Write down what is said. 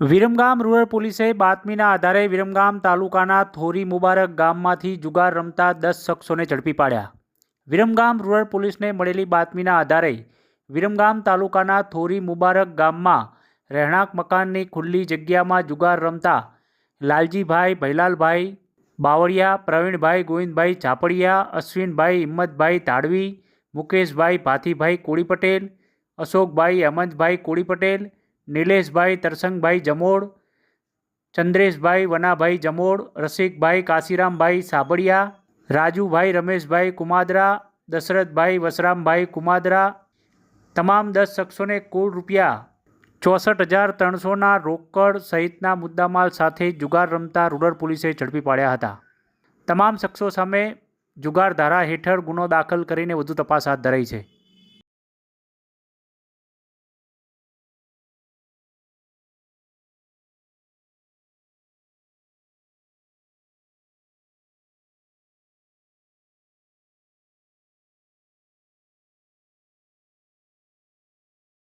Viramgam rural પોલીસે બાતમીના આધારે વિરમગામ તાલુકાના થોરી મુબારક ગામમાંથી જુગાર રમતા દસ શખ્સોને ઝડપી પાડ્યા. વિરમગામ રૂરલ પોલીસને મળેલી બાતમીના આધારે વિરમગામ તાલુકાના થોરી મુબારક ગામમાં રહેણાંક મકાનની ખુલ્લી જગ્યામાં જુગાર રમતા લાલજીભાઈ, ભૈલાલભાઈ, બાવળિયા, પ્રવીણભાઈ, ગોવિંદભાઈ ઝાપડિયા, અશ્વિનભાઈ, હિંમતભાઈ તાડવી, મુકેશભાઈ ભાથીભાઈ કોળી પટેલ, અશોકભાઈ, હેમંતભાઈ કોળી પટેલ નિલેશભાઈ તરસંગભાઈ જમોડ, ચંદ્રેશભાઈ વનાભાઈ જમોડ, રસિકભાઈ કાશીરામભાઈ સાબડિયા રાજુભાઈ રમેશભાઈ કુમાદરા, દશરથભાઈ વસરામભાઈ કુમાદરા, તમામ દસ શખ્સોને કુલ રૂપિયા ચોસઠ હજાર ત્રણસોના રોકડ સહિતના મુદ્દામાલ સાથે જુગાર રમતા રૂરલ પોલીસે ઝડપી પાડ્યા હતા. તમામ શખ્સો સામે જુગાર ધારા હેઠળ ગુનો દાખલ કરીને વધુ તપાસ હાથ ધરાઈ છે.